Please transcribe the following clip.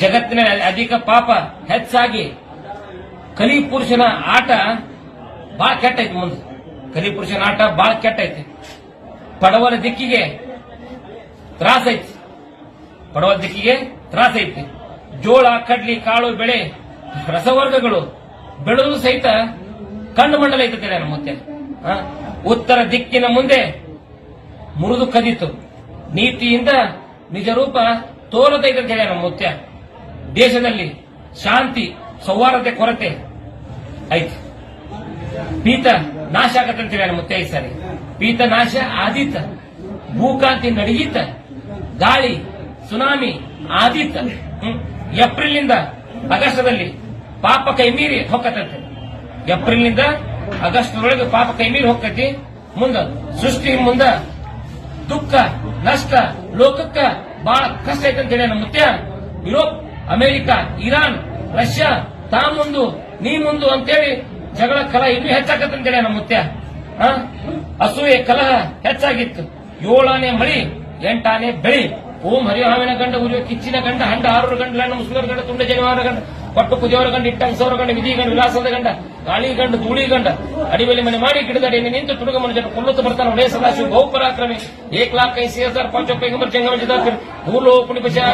ಜಗತ್ತಿನಲ್ಲಿ ಅಧಿಕ ಪಾಪ ಹೆಚ್ಚಾಗಿ ಕಲಿ ಪುರುಷನ ಆಟ ಬಹಳ ಕೆಟ್ಟೈತಿ ಮುಂದೆ. ಕಲಿ ಪುರುಷನ ಆಟ ಬಹಳ ಕೆಟ್ಟೈತಿ. ಪಡವರ ದಿಕ್ಕಿಗೆ ತ್ರಾಸ ಐತಿ. ಪಡವರ ದಿಕ್ಕಿಗೆ ತ್ರಾಸ ಐತಿ. ಜೋಳ, ಕಡ್ಲಿ, ಕಾಳು, ಬೆಳೆ, ರಸವರ್ಗಗಳು ಬೆಳೆದು ಸಹಿತ ಕಣ್ಣು ಮಂಡಲ ಐತಂತೆ ಮುತ್ತೆ ಉತ್ತರ ದಿಕ್ಕಿನ ಮುಂದೆ ಮುರಿದು ಕದಿತು. ನೀತಿಯಿಂದ ನಿಜ ರೂಪ ತೋರದೈತಂತ ಅಂತ ಮುತ್ಯ ದೇಶದಲ್ಲಿ ಶಾಂತಿ, ಸೌಹಾರ್ದತೆ, ಕೊರತೆ ಐತಿ. ಪೀತ ನಾಶ ಆಗತ್ತಂತೀವಿ ಹೇಳಿ ನಮ್ಮ ಮುತ್ಯ ಸರಿ ಪೀತ ನಾಶ ಆದೀತ ಭೂಕಾಂತಿ ನಡೆಯಿತ ಗಾಳಿ, ಸುನಾಮಿ ಆದೀತ. ಏಪ್ರಿಲ್ ಏಪ್ರಿಲ್ನಿಂದ ಆಗಸ್ಟದಲ್ಲಿ ಪಾಪ ಕೈ ಮೀರಿ ಏಪ್ರಿಲ್ ಏಪ್ರಿಲ್ನಿಂದ ಆಗಸ್ಟ್ ಒಳಗೆ ಪಾಪ ಕೈ ಮೀರಿ ಹೊಕ್ಕತಿ ಮುಂದ ಸೃಷ್ಟಿ, ಮುಂದ ದುಃಖ, ನಷ್ಟ, ಲೋಕಕ್ಕ ಬಹಳ ಕಷ್ಟ ಐತಂತೇಳಿ ನಮ್ಮ ಮುತ್ಯ ಯುರೋಪ್ ಅಮೆರಿಕ, ಇರಾನ್, ರಷ್ಯಾ, ತಾ ಮುಂದು, ನೀ ಮುಂದು ಅಂತೇಳಿ ಜಗಳ ಕಲಹ ಇನ್ನೂ ಹೆಚ್ಚಾಕತ್ತಂತೇಳಿ ನಮ್ಮ ಮುತ್ಯ? ಅಸೂಯೆ, ಕಲಹ ಹೆಚ್ಚಾಗಿತ್ತು. ಏಳಾನೆ ಮಳಿ ಎಂಟಾನೆ ಬೆಳಿ. ಓಂ ಹರಿಹಾವಿನ ಗಂಡ, ಉರಿಯೋ ಕಿಚ್ಚಿನ ಗಂಡ, ಹಂಡ ಆರು ಗಂಡ ಲಣ್ಣ ಮುಸ್ಲಿಮರ ಗಂಡ, ತುಂಡ, ಜನಿವಾರ ಗಂಡ. ಪಟ್ಟು ಕುದಿಯವರ ಗಂಡ ಇಟ್ಟಂಗಸವರ ಗಂಡ, ವಿಧಿ ಗಂಡ, ವಿಲಾಸದ ಗಂಡ, ಗಾಳಿ ಗಂಡ, ಧೂಳಿ ಗಂಡ ಅಡಿಬಲಿ ಮನೆ ಮಾಡಿ ಗಿಡದಡಿ ನಿಂತು ತುಡುಗ ಮನುಷ್ಯನ ಕೊಲ್ಲುತ್ತ ಬರ್ತಾನೆ. ಒಳ್ಳೆಯ ಸದಾಶಿವ ಬಹು ಪರಾಕ್ರಮಿ ಏಕ್ ಲಾಖ ಐಸಿ ಹಜಾರ್ ಪಾಂಚ ಪೈಗಂಬರ್ ಜಂಗಮ ಜಿದಾಫಿರ್ ಭೂಲೋ ಪುಣಿ ಬಚಾ